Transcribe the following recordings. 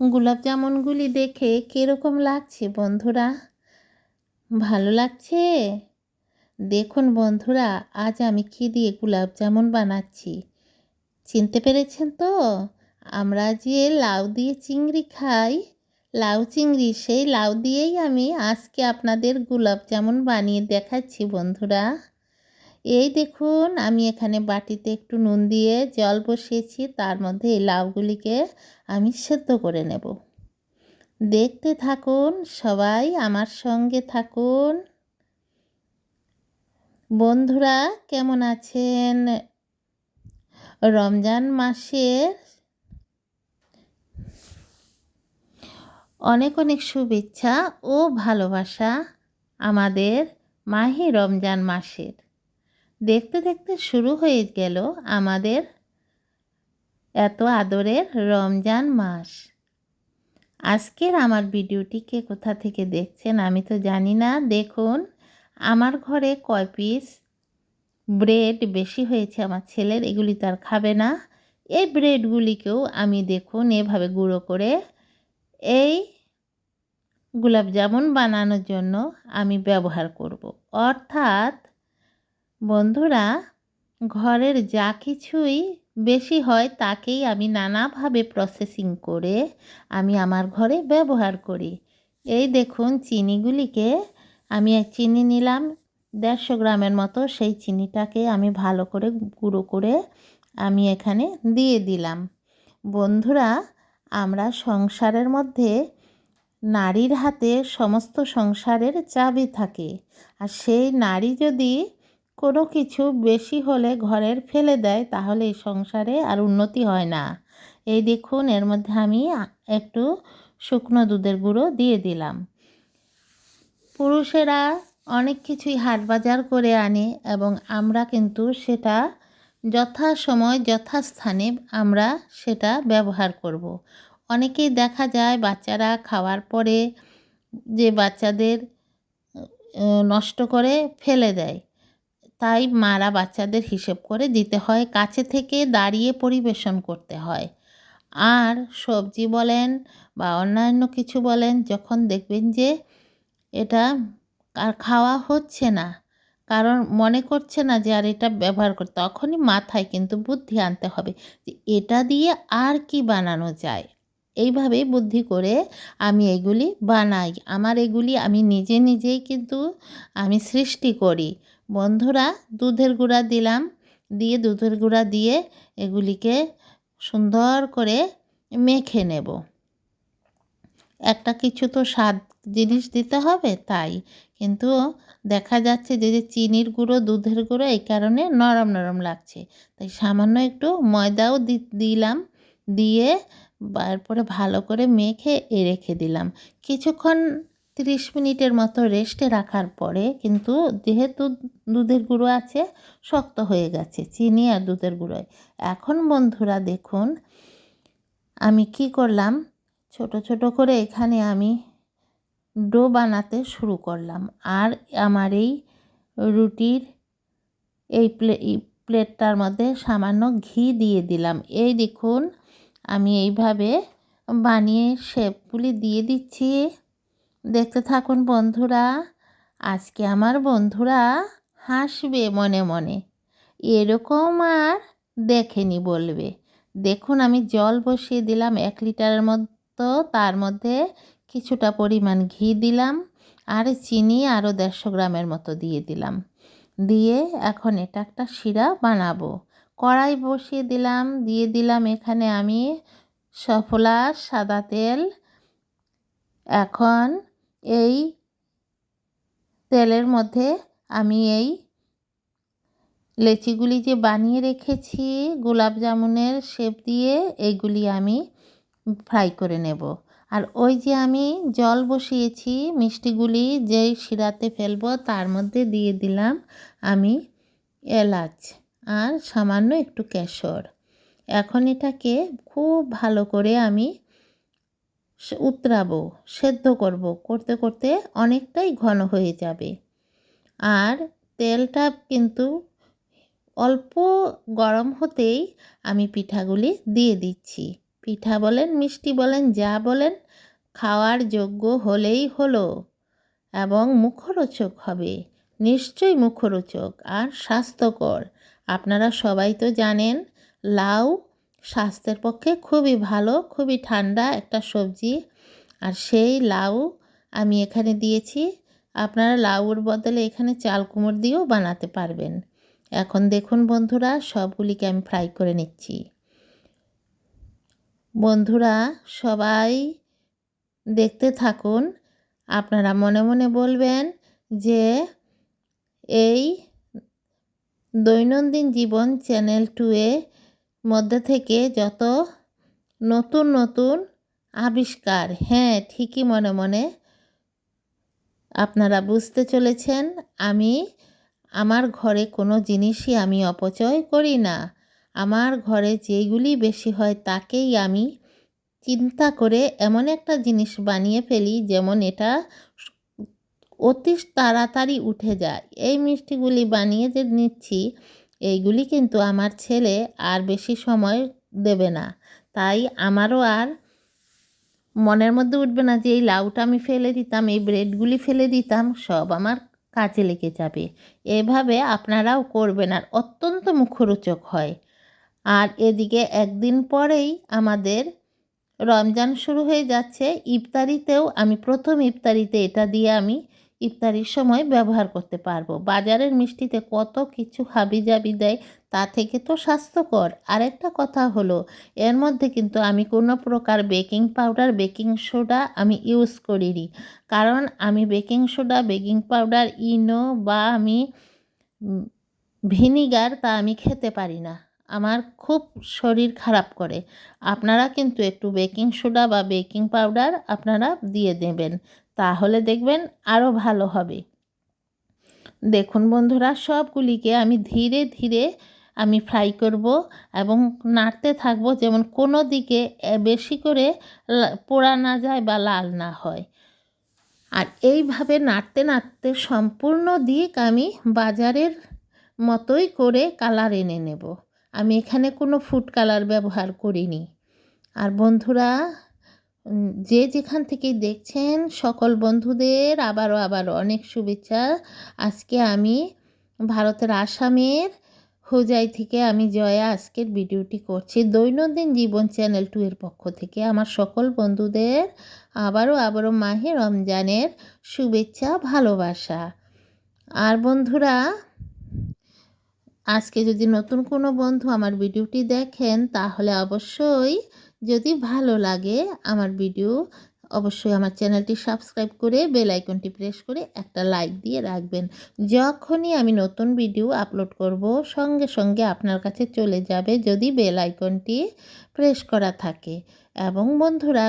গোলাপ জামুনগুলি দেখে কীরকম লাগছে বন্ধুরা? ভালো লাগছে? দেখুন বন্ধুরা, আজ আমি কী দিয়ে গোলাপ জামুন বানাচ্ছি। চিনতে পেরেছেন তো? আমরা যে লাউ দিয়ে চিংড়ি খাই, লাউ চিংড়ি, সেই লাউ দিয়েই আমি আজকে আপনাদের গোলাপ জামুন বানিয়ে দেখাচ্ছি বন্ধুরা। এই দেখুন, আমি এখানে বাটিতে একটু নুন দিয়ে জল বসিয়েছি, তার মধ্যে এই লাউগুলিকে আমি সেদ্ধ করে নেব। দেখতে থাকুন, সবাই আমার সঙ্গে থাকুন। বন্ধুরা, কেমন আছেন? রমজান মাসের অনেক অনেক শুভেচ্ছা ও ভালোবাসা আমাদের মাহে রমজান মাসের। দেখতে দেখতে শুরু হয়ে গেল আমাদের এত আদরের রমজান মাস। আজকের আমার ভিডিওটিকে কোথা থেকে দেখছেন আমি তো জানি না। দেখুন, আমার ঘরে কয় পিস ব্রেড বেশি হয়েছে, আমার ছেলের এগুলি তো আর খাবে না। এই ব্রেডগুলিকেও আমি দেখুন এভাবে গুঁড়ো করে এই গোলাপ জামুন বানানোর জন্য আমি ব্যবহার করব। অর্থাৎ বন্ধুরা, ঘরের যা কিছুই বেশি হয় তাকেই আমি নানাভাবে প্রসেসিং করে আমি আমার ঘরে ব্যবহার করি। এই দেখুন চিনিগুলিকে আমি এক চিনি নিলাম, দেড়শো গ্রামের মতো সেই চিনিটাকে আমি ভালো করে গুঁড়ো করে আমি এখানে দিয়ে দিলাম। বন্ধুরা, আমরা সংসারের মধ্যে নারীর হাতে সমস্ত সংসারের চাবি থাকে। আর সেই নারী যদি কোনো কিছু বেশি হলে ঘরের ফেলে দেয়, তাহলে এই সংসারে আর উন্নতি হয় না। এই দেখুন, এর মধ্যে আমি একটু শুকনো দুধের গুঁড়ো দিয়ে দিলাম। পুরুষেরা অনেক কিছুই হাট বাজার করে আনে এবং আমরা কিন্তু সেটা যথাসময়, যথাস্থানে আমরা সেটা ব্যবহার করব। অনেকেই দেখা যায় বাচ্চারা খাওয়ার পরে যে বাচ্চাদের নষ্ট করে ফেলে দেয়। তাই মারা বাচ্চাদের হিসেব করে দিতে হয়, কাছে থেকে দাঁড়িয়ে পরিবেশন করতে হয়। আর সবজি বলেন বা অন্যান্য কিছু বলেন, যখন দেখবেন যে এটা আর খাওয়া হচ্ছে না, কারণ মনে করছে না যে আর এটা ব্যবহার করতে, তখনই মাথায় কিন্তু বুদ্ধি আনতে হবে যে এটা দিয়ে আর কি বানানো যায়। এইভাবেই বুদ্ধি করে আমি এগুলি বানাই। আমার এগুলি আমি নিজে নিজেই কিন্তু আমি সৃষ্টি করি। বন্ধুরা, দুধের গুঁড়া দিলাম। দিয়ে দুধের গুঁড়া দিয়ে এগুলিকে সুন্দর করে মেখে নেব। একটা কিছু তো স্বাদ জিনিস দিতে হবে তাই। কিন্তু দেখা যাচ্ছে যে যে চিনির গুঁড়ো, দুধের গুঁড়ো এই কারণে নরম নরম লাগছে। তাই সামান্য একটু ময়দাও দিলাম। দিয়ে তারপরে ভালো করে মেখে রেখে দিলাম। কিছুক্ষণ তিরিশ মিনিটের মতো রেস্টে রাখার পরে কিন্তু যেহেতু দুধের গুঁড়ো আছে, শক্ত হয়ে গেছে, চিনি আর দুধের গুঁড়োয়। এখন বন্ধুরা দেখুন, আমি কি করলাম? ছোট ছোট করে এখানে আমি ডো বানাতে শুরু করলাম। আর আমার এই রুটির এই প্লে প্লেটটার মধ্যে সামান্য ঘি দিয়ে দিলাম। এই দেখুন, আমি এইভাবে বানিয়ে শেপগুলি দিয়ে দিচ্ছি। দেখতে থাকুন বন্ধুরা, আজকে আমার বন্ধুরা হাসবে মনে মনে। এরকম আর দেখেনি বলবে। দেখুন, আমি জল বসিয়ে দিলাম এক লিটারের মতো, তার মধ্যে কিছুটা পরিমাণ ঘি দিলাম আর চিনি আরও দেড়শো গ্রামের মতো দিয়ে দিলাম। দিয়ে এখন এটা একটা শিরা বানাবো। কড়াই বসিয়ে দিলাম, দিয়ে দিলাম এখানে আমি সফলা, সাদা তেল। এখন এই তেলের মধ্যে আমি এই লেচিগুলি যে বানিয়ে রেখেছি, গোলাপ জামুনের শেপ দিয়ে এইগুলি আমি ফ্রাই করে নেব। আর ওই যে আমি জল বসিয়েছি মিষ্টিগুলি, যেই শিরাতে ফেলব তার মধ্যে দিয়ে দিলাম আমি এলাচ আর সামান্য একটু কেশর। এখন এটাকে খুব ভালো করে আমি উতরাবো, সেদ্ধ করব, করতে করতে অনেকটাই ঘন হয়ে যাবে। আর তেলটা কিন্তু অল্প গরম হতেই আমি পিঠাগুলি দিয়ে দিচ্ছি। পিঠা বলেন, মিষ্টি বলেন, যা বলেন, খাওয়ার যোগ্য হলেই হলো এবং মুখরোচক হবে। নিশ্চয়ই মুখরোচক আর স্বাস্থ্যকর। আপনারা সবাই তো জানেন, লাউ স্বাস্থ্যের পক্ষে খুবই ভালো, খুবই ঠান্ডা একটা সবজি। আর সেই লাউ আমি এখানে দিয়েছি। আপনারা লাউর বদলে এখানে চাল কুমড় দিয়েও বানাতে পারবেন। এখন দেখুন বন্ধুরা, সবগুলিকে আমি ফ্রাই করে নিচ্ছি। বন্ধুরা, সবাই দেখতে থাকুন। আপনারা মনে মনে বলবেন যে এই দৈনন্দিন জীবন চ্যানেল টুয়ে মধ্যে থেকে যত নতুন নতুন আবিষ্কার। হ্যাঁ ঠিকই মনে মনে আপনারা বুঝতে চলেছেন। আমি, আমার ঘরে কোনো জিনিসই আমি অপচয় করি না। আমার ঘরে যেইগুলি বেশি হয় তাকেই আমি চিন্তা করে এমন একটা জিনিস বানিয়ে ফেলি যেমন এটা অতি তাড়াতাড়ি উঠে যায়। এই মিষ্টিগুলি বানিয়ে যে নিচ্ছি এইগুলি কিন্তু আমার ছেলে আর বেশি সময় দেবে না। তাই আমারও আর মনের মধ্যে উঠবে না যে এই লাউটা আমি ফেলে দিতাম, এই ব্রেডগুলি ফেলে দিতাম, সব আমার কাজে লেগে যাবে। এভাবে আপনারাও করবেন আর অত্যন্ত মুখরোচক হয়। আর এদিকে একদিন পরেই আমাদের রমজান শুরু হয়ে যাচ্ছে। ইফতারিতেও আমি প্রথম ইফতারিতে এটা দিয়ে আমি ইফতারির সময় ব্যবহার করতে পারব। বাজারের মিষ্টিতে কত কিছু হাবি হাবিজাবি দেয়, তা থেকে তো স্বাস্থ্যকর। আরেকটা কথা হলো, এর মধ্যে কিন্তু আমি কোনো প্রকার বেকিং পাউডার, বেকিং সোডা আমি ইউজ করিনি। কারণ আমি baking soda, baking powder, Eno বা আমি ভিনিগার, তা আমি খেতে পারি না। আমার খুব শরীর খারাপ করে। আপনারা কিন্তু একটু বেকিং সোডা বা বেকিং পাউডার আপনারা দিয়ে দেবেন। তাহলে দেখবেন আরও ভালো হবে। দেখুন বন্ধুরা, সবগুলিকে আমি ধীরে ধীরে আমি ফ্রাই করব এবং নাড়তে থাকব যেমন কোনো দিকে বেশি করে পোড়া না যায় বা লাল না হয়। আর এইভাবে নাড়তে নাড়তে সম্পূর্ণ দিক আমি বাজারের মতোই করে কালার এনে নেব। আমি এখানে কোনো ফুড কালার ব্যবহার করিনি। আর বন্ধুরা যে যেখান থেকে দেখছেন, সকল বন্ধুদের আবারও আবারও অনেক শুভেচ্ছা। আজকে আমি ভারতের আসামের হোজাই থেকে আমি জয়া আজকের ভিডিওটি করছি। দৈনন্দিন জীবন চ্যানেল টু এর পক্ষ থেকে আমার সকল বন্ধুদের আবারও আবারও মাহে রমজানের শুভেচ্ছা, ভালোবাসা। আর বন্ধুরা, আজকে যদি নতুন কোনো বন্ধু আমার ভিডিওটি দেখেন, তাহলে অবশ্যই যদি ভালো লাগে আমার ভিডিও, অবশ্যই আমার চ্যানেলটি সাবস্ক্রাইব করে বেল আইকনটি প্রেস করে একটা লাইক দিয়ে রাখবেন। যখনই আমি নতুন ভিডিও আপলোড করব, সঙ্গে সঙ্গে আপনার কাছে চলে যাবে যদি বেল আইকনটি প্রেস করা থাকে। এবং বন্ধুরা,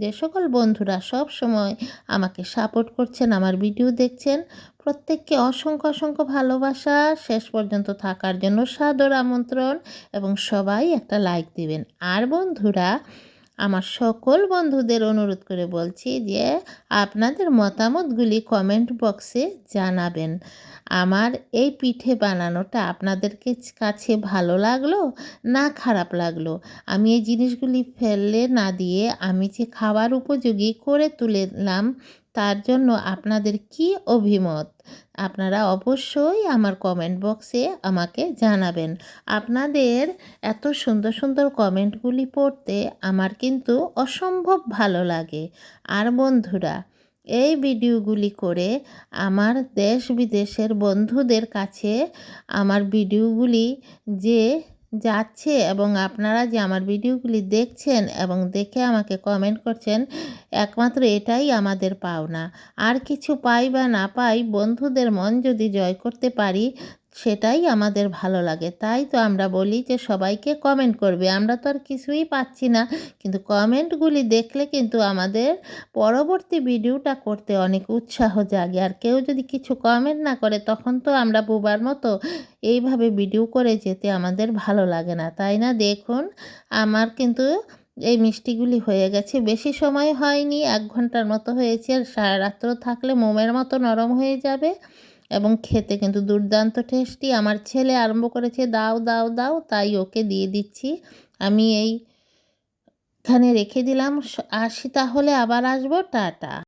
যে সকল বন্ধুরা সব সময় আমাকে সাপোর্ট করছেন, আমার ভিডিও দেখছেন প্রত্যেককে অসংখ্য অসংখ্য ভালোবাসা। শেষ পর্যন্ত থাকার জন্য সাদর আমন্ত্রণ এবং সবাই একটা লাইক দিবেন। আর বন্ধুরা, আমার সকল বন্ধুদের অনুরোধ করে বলছি যে আপনাদের মতামতগুলি কমেন্ট বক্সে জানাবেন। আমার এই পিঠে বানানোটা আপনাদের কাছে ভালো লাগল না খারাপ লাগল? আমি এই জিনিসগুলি ফেললে না দিয়ে আমি যে খাবার উপযোগী করে তুলেলাম তার জন্য আপনাদের কি অভিমত? আপনারা অবশ্যই আমার কমেন্ট বক্সে আমাকে জানাবেন। আপনাদের এত সুন্দর সুন্দর কমেন্টগুলি পড়তে আমার কিন্তু অসম্ভব ভালো লাগে। আর বন্ধুরা এই ভিডিওগুলি করে আমার দেশ বিদেশের বন্ধুদের কাছে আমার ভিডিওগুলি যে যাচ্ছে এবং আপনারা যে আমার ভিডিওগুলি দেখছেন এবং দেখে আমাকে কমেন্ট করছেন, একমাত্র এটাই আমাদের পাওনা। আর কিছু পাই বা না পাই বন্ধুদের মন যদি জয় করতে পারি সেটাই আমাদের ভালো লাগে। তাই তো আমরা বলি যে সবাইকে কমেন্ট করবে। আমরা তো আর কিছুই পাচ্ছি না। কিন্তু কমেন্টগুলি দেখলে কিন্তু আমাদের পরবর্তী ভিডিওটা করতে অনেক উৎসাহ জাগে। আর কেউ যদি কিছু কমেন্ট না করে, তখন তো আমরা বুবার মতো এইভাবে ভিডিও করে যেতে আমাদের ভালো লাগে না। তাই না? দেখুন, আমার কিন্তু এই মিষ্টিগুলি হয়ে গেছে। বেশি সময় হয়নি, এক ঘণ্টার মতো হয়েছে। আর সারা রাত্র থাকলে মোমের মতো নরম হয়ে যাবে। এবং খেতে কিন্তু দুর্দান্ত টেস্টি আমার ছেলে আরম্ভ করেছে, দাও দাও দাও, তাই ওকে দিয়ে দিচ্ছি। আমি এই এখানে রেখে দিলাম। আসি তাহলে আবার আসব, টাটা।